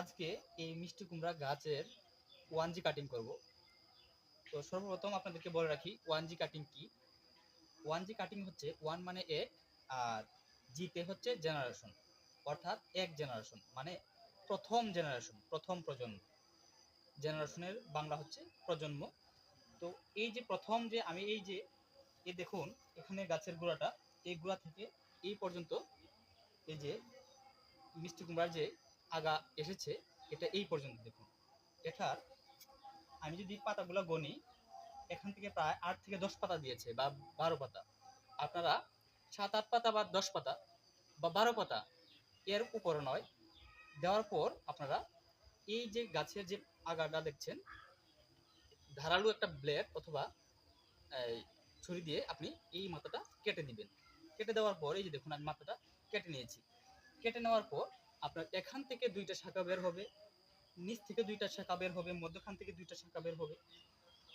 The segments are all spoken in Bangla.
আজকে এই মিষ্টি কুমড়া গাছের ওয়ান জি কাটিং করব। তো সর্বপ্রথম আপনাদেরকে বলে রাখি ওয়ান জি কাটিং কি? ওয়ান জি কাটিং হচ্ছে ওয়ান মানে এক আর জিতে হচ্ছে জেনারেশন অর্থাৎ এক জেনারেশন মানে প্রথম জেনারেশন প্রথম প্রজন্ম। জেনারেশনের বাংলা হচ্ছে প্রজন্ম। তো এই যে প্রথম যে আমি এই যে, এ দেখুন, এখানে গাছের গোড়াটা, এই গোড়া থেকে এই পর্যন্ত এই যে মিষ্টি কুমড়ার যে আগা এসেছে, এটা এই পর্যন্ত দেখুন। এটার আমি যদি পাতাগুলো গনি, এখান থেকে প্রায় আট থেকে দশ পাতা দিয়েছে বা বারো পাতা। আপনারা সাত, আট পাতা বা দশ পাতা বা বারো পাতা এর উপরে নয়, দেওয়ার পর আপনারা এই যে গাছের যে আগাটা দেখছেন, ধারালো একটা ব্লেড অথবা ছুরি দিয়ে আপনি এই মাথাটা কেটে দিবেন। কেটে দেওয়ার পর, এই যে দেখুন আমি মাথাটা কেটে নিয়েছি। কেটে নেওয়ার পর আপনার এখান থেকে দুইটা শাখা বের হবে, নিচ থেকে দুইটা শাখা বের হবে, মধ্যখান থেকে দুইটা শাখা বের হবে।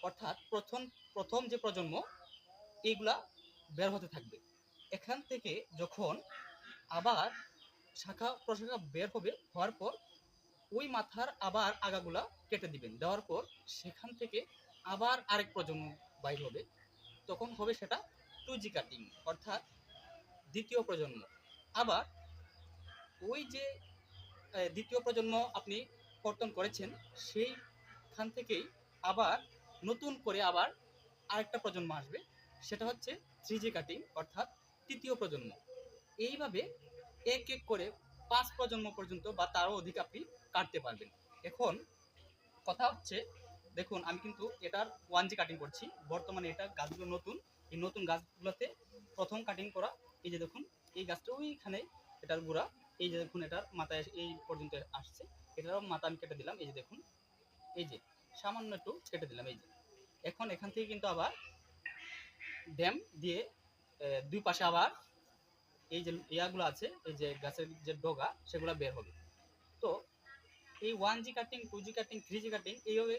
অর্থাৎ প্রথম প্রথম যে প্রজন্ম এইগুলা বের হতে থাকবে। এখান থেকে যখন আবার শাখা, প্রশাখা বের হবে, হওয়ার পর ওই মাথার আবার আগাগুলা কেটে দিবেন। দেওয়ার পর সেখান থেকে আবার আরেক প্রজন্ম বাইর হবে। তখন হবে সেটা টু জি কাটিং অর্থাৎ দ্বিতীয় প্রজন্ম। আবার ওই যে দ্বিতীয় প্রজন্ম আপনি কর্তন করেছেন, সেইখান থেকেই আবার নতুন করে আবার আরেকটা প্রজন্ম আসবে। সেটা হচ্ছে থ্রি জি কাটিং অর্থাৎ তৃতীয় প্রজন্ম। এইভাবে এক এক করে পাঁচ প্রজন্ম পর্যন্ত বা তারও অধিক আপনি কাটতে পারবেন। এখন কথা হচ্ছে, দেখুন, আমি কিন্তু এটার ওয়ান জি কাটিং করছি। বর্তমানে এটা গাছগুলো নতুন। এই নতুন গাছগুলোতে প্রথম কাটিং করা, এই যে দেখুন, এই গাছটা ওইখানে এটার গুড়া এই যে দেখুন এটার মাথায় এই পর্যন্ত আসছে। এটারও মাথা আমি কেটে দিলাম, এই যে দেখুন। এই যে, সামান্য একটু কেটে দিলাম, এই যে। এখন এখান থেকে কিন্তু আবার ড্যাম দিয়ে দুই পাশে আবার এই যে ইয়াগুলো আছে, এই যে গাছের যে ডগা, সেগুলো বের হবে। তো এই one G cutting two G cutting three G cutting এইভাবে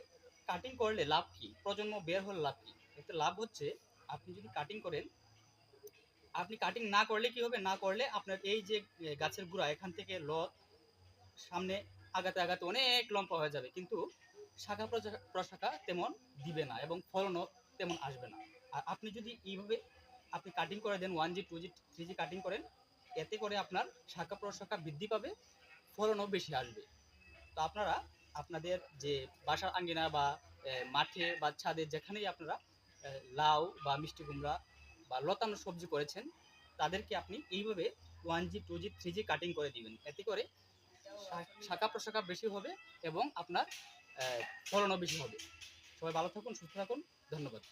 কাটিং করলে লাভ কি? প্রজন্ম বের হলে লাভ কি? এতে লাভ হচ্ছে, আপনি যদি কাটিং করেন আপনি কাটিং না করলে কি হবে? না করলে আপনার এই যে গাছের গুঁড়া, এখান থেকে লত সামনে আগাতে আগাতে অনেক লম্বা হয়ে যাবে। কিন্তু শাখা প্রশা- প্রশাখা তেমন দিবে না এবং ফলনও তেমন আসবে না। আর আপনি যদি এইভাবে আপনি কাটিং করে দেন one G two G three G cutting করেন, এতে করে আপনার শাখা প্রশাখা বৃদ্ধি পাবে, ফলনও বেশি আসবে। তো আপনারা আপনাদের যে বাসার আঙ্গিনা বা মাঠে বা ছাদে যেখানেই আপনারা লাউ বা মিষ্টি কুমড়া বা লতানো সবজি করেছেন, তাদেরকে আপনি এইভাবে one G two G three G cutting করে দিবেন। এতে করে শাখা প্রশাখা বেশি হবে এবং আপনার ফলনও বেশি হবে। সবাই ভালো থাকুন, সুস্থ থাকুন। ধন্যবাদ।